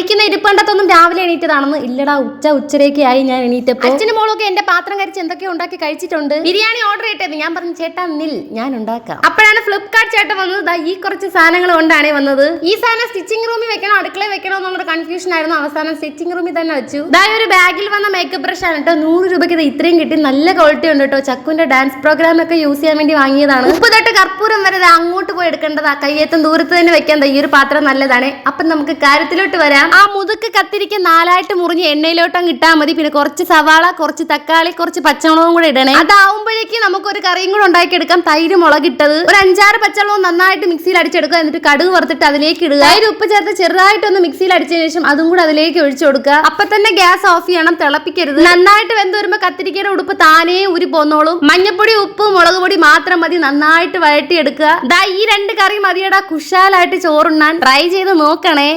കഴിക്കുന്ന ഇരിപ്പണ്ടത്തൊന്നും രാവിലെ എണീറ്റതാണെന്ന് ഇല്ലടാ ഉച്ച ഉച്ചരയൊക്കെ ആയി ഞാൻ എണീറ്റപ്പോ. അച്ഛനും മോളൊക്കെ എന്റെ പാത്രം കരിച്ച് എന്തൊക്കെ ഉണ്ടാക്കി കഴിച്ചിട്ടുണ്ട്. ബിരിയാണി ഓർഡർ ചെയ്തത് ഞാൻ പറഞ്ഞു ചേട്ടാ നിൽ ഞാൻ ഉണ്ടാക്കാം. അപ്പോഴാണ് ഫ്ലിപ്കാർട്ട് ചേട്ടൻ വന്നത്. ഈ കുറച്ച് സാധനങ്ങൾ കൊണ്ടാണ് വന്നത്. ഈ സാധനം സ്റ്റിച്ചിങ് റൂമിൽ വെക്കണോ അടുക്കളയിൽ വെക്കണോ എന്നുള്ള കൺഫ്യൂഷൻ ആയിരുന്നു. അവസാനം സ്റ്റിച്ചിങ് റൂമിൽ തന്നെ വെച്ചു. ഈ ഒരു ബാഗിൽ വന്ന മേക്കപ്പ് ബ്രഷ് ആണ് കേട്ടോ. നൂറ് രൂപയ്ക്ക് ഇത് ഇത്രയും കിട്ടി. നല്ല ക്വാളിറ്റി ഉണ്ട് കേട്ടോ. ചക്കുന്റെ ഡാൻസ് പ്രോഗ്രാം ഒക്കെ യൂസ് ചെയ്യാൻ വേണ്ടി വാങ്ങിയതാണ്. ഉപ്പ് തൊട്ട് കർപ്പൂരം വരെ അങ്ങോട്ട് പോയി എടുക്കേണ്ടതാ. കയ്യേറ്റം ദൂരത്ത് തന്നെ വെക്കാൻ ഈ ഒരു പാത്രം നല്ലതാണ്. അപ്പം നമുക്ക് കാര്യത്തിലോട്ട് വരാം. ആ മുതുക്ക് കത്തിരിക്ക നാലായിട്ട് മുറിഞ്ഞ് എണ്ണയിലോട്ടങ്ങ് ഇട്ടാൽ മതി. പിന്നെ കുറച്ച് സവാള കുറച്ച് തക്കാളി കുറച്ച് പച്ചമുളകും കൂടെ ഇടണേ. അതാവുമ്പോഴേക്ക് നമുക്ക് ഒരു കറിയും കൂടെ ഉണ്ടാക്കിയെടുക്കാം. തൈര് മുളകിട്ടത്. ഒരു അഞ്ചാറ് പച്ചമുളകും നന്നായിട്ട് മിക്സിയിൽ അടിച്ചെടുക്കുക. എന്നിട്ട് കടുക് വറുത്തിട്ട് അതിലേക്ക് ഇടുക. തൈര് ഉപ്പ് ചേർത്ത് ചെറുതായിട്ടൊന്ന് മിക്സിയിൽ അടിച്ചതിന് ശേഷം അതും കൂടെ അതിലേക്ക് ഒഴിച്ചു കൊടുക്കുക. അപ്പൊ തന്നെ ഗ്യാസ് ഓഫ് ചെയ്യണം. തിളപ്പിക്കരുത്. നന്നായിട്ട് വെന്ത് വരുമ്പോ കത്തിരിക്കയുടെ ഉടുപ്പ് താനേ ഉരി പോന്നോളും മഞ്ഞപ്പൊടി ഉപ്പ് മുളക് പൊടി മാത്രം മതി. നന്നായിട്ട് വഴട്ടിയെടുക്കുക ദാ ഈ രണ്ട് കറി മതിയടാ. കുശാലായിട്ട് ചോറുണ്ണാൻ. ട്രൈ ചെയ്ത് നോക്കണേ.